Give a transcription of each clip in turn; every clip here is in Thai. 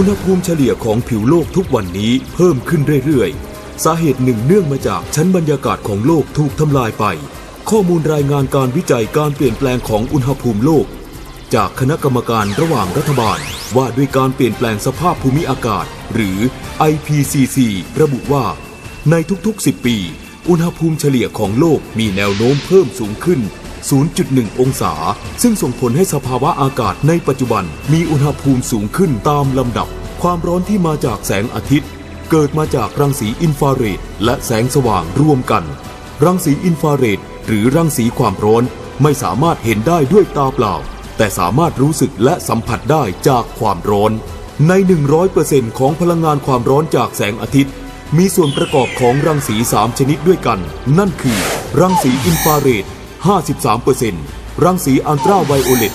อุณหภูมิเฉลี่ยของผิวโลกทุกวันนี้เพิ่มขึ้นเรื่อยๆ สาเหตุหนึ่งเนื่องมาจากชั้นบรรยากาศของโลกถูกทำลายไป ข้อมูลรายงานการวิจัยการเปลี่ยนแปลงของอุณหภูมิโลก จากคณะกรรมการระหว่างรัฐบาล ว่าด้วยการเปลี่ยนแปลงสภาพภูมิอากาศ หรือ IPCC ระบุว่า ในทุกๆ 10 ปี อุณหภูมิเฉลี่ยของโลกมีแนวโน้มเพิ่มสูงขึ้น 0.1 องศา ซึ่งส่งผลให้สภาวะอากาศในปัจจุบัน มีอุณหภูมิสูงขึ้นตามลำดับ ความร้อนที่มาจากแสงอาทิตย์ เกิดมาจากรังสีอินฟราเรดและแสงสว่างรวมกัน รังสีอินฟราเรดหรือรังสีความร้อนไม่สามารถเห็นได้ด้วยตาเปล่า แต่สามารถรู้สึกและสัมผัสได้จากความร้อน ใน 100%ของพลังงานความร้อนจากแสงอาทิตย์ มีส่วนประกอบของรังสี 3 ชนิดด้วยกัน นั่นคือ รังสีอินฟราเรด 53%รังสีอัลตราไวโอเลต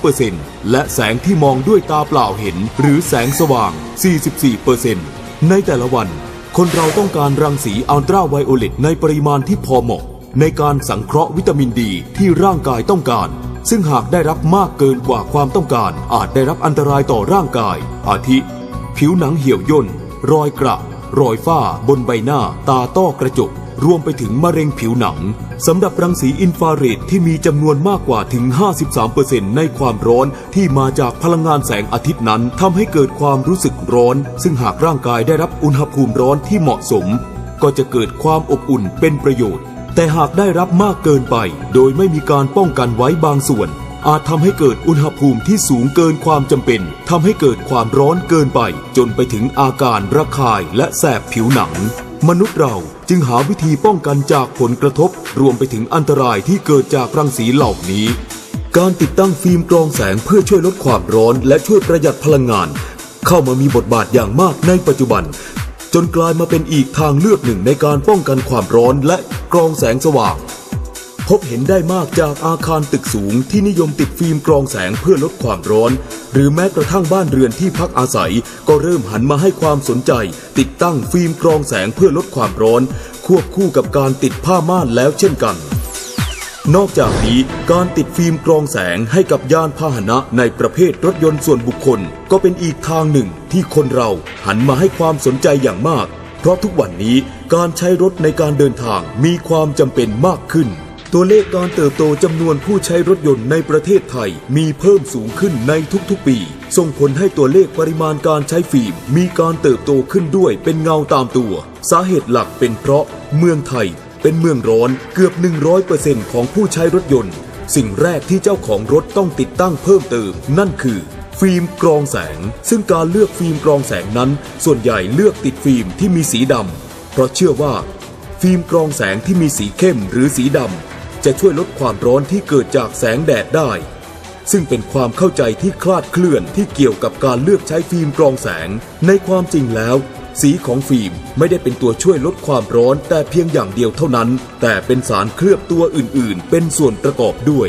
3%และแสงที่มองด้วยตาเปล่าเห็น หรือแสงสว่าง 44%ในแต่ละวัน คนเราต้องการรังสีอัลตราไวโอเลตในปริมาณที่พอเหมาะ ในการสังเคราะห์วิตามินดีที่ร่างกายต้องการ ซึ่งหากได้รับมากเกินกว่าความต้องการ อาจได้รับอันตรายต่อร่างกาย อาทิ ผิวหนังเหี่ยวย่น รอยกระ รอยฝ้า บนใบหน้า ตาต้อกระจก รวมไปถึงมะเร็งผิวหนังสำหรับรังสีอินฟราเรดที่มีจำนวนมากกว่าถึง 53%ในความร้อนที่มาจากพลังงานแสงอาทิตย์นั้นทำให้เกิดความรู้สึกร้อน ซึ่งหากร่างกายได้รับอุณหภูมิร้อนที่เหมาะสม ก็จะเกิดความอบอุ่นเป็นประโยชน์ แต่หากได้รับมากเกินไป โดยไม่มีการป้องกันไว้บางส่วน อาจทำให้เกิดอุณหภูมิที่สูงเกินความจำเป็นทำให้เกิดความร้อนเกินไป จนไปถึงอาการระคายและแสบผิวหนัง มนุษย์เราจึงหาวิธีป้องกันจากผลกระทบรวมไปถึงอันตรายที่เกิดจากรังสีเหล่านี้ การติดตั้งฟิล์มกรองแสงเพื่อช่วยลดความร้อนและช่วยประหยัดพลังงาน เข้ามามีบทบาทอย่างมากในปัจจุบัน จนกลายมาเป็นอีกทางเลือกหนึ่งในการป้องกันความร้อนและกรองแสงสว่าง พบเห็นได้มากจากอาคารตึกสูงที่นิยมติดฟิล์มกรองแสงเพื่อลดความร้อน หรือแม้กระทั่งบ้านเรือนที่พักอาศัย ก็เริ่มหันมาให้ความสนใจ ติดตั้งฟิล์มกรองแสงเพื่อลดความร้อน ควบคู่กับการติดผ้าม่านแล้วเช่นกัน นอกจากนี้การติดฟิล์มกรองแสงให้กับยานพาหนะในประเภทรถยนต์ส่วนบุคคล ก็เป็นอีกทางหนึ่งที่คนเราหันมาให้ความสนใจอย่างมาก เพราะทุกวันนี้การใช้รถในการเดินทางมีความจำเป็นมากขึ้น ตัวเลขการเติบโตจำนวนผู้ใช้รถยนต์ในประเทศไทย มีเพิ่มสูงขึ้นในทุกๆ ปี ส่งผลให้ตัวเลขปริมาณการใช้ฟิล์มมีการเติบโตขึ้นด้วยเป็นเงาตามตัว สาเหตุหลักเป็นเพราะเมืองไทย เป็นเมืองร้อนเกือบ 100%ของผู้ใช้รถยนต์ สิ่งแรกที่เจ้าของรถต้องติดตั้งเพิ่มเติม นั่นคือฟิล์มกรองแสง ซึ่งการเลือกฟิล์มกรองแสงนั้น ส่วนใหญ่เลือกติดฟิล์มที่มีสีดำเพราะเชื่อว่า ฟิล์มกรองแสงที่มีสีเข้มหรือสีดำ จะช่วยลดความร้อนที่เกิดจากแสงแดดได้ ซึ่งเป็นความเข้าใจที่คลาดเคลื่อนที่เกี่ยวกับการเลือกใช้ฟิล์มกรองแสง ในความจริงแล้ว สีของฟิล์มไม่ได้เป็นตัวช่วยลดความร้อนแต่เพียงอย่างเดียวเท่านั้น แต่เป็นสารเคลือบตัวอื่น ๆ เป็นส่วนประกอบด้วย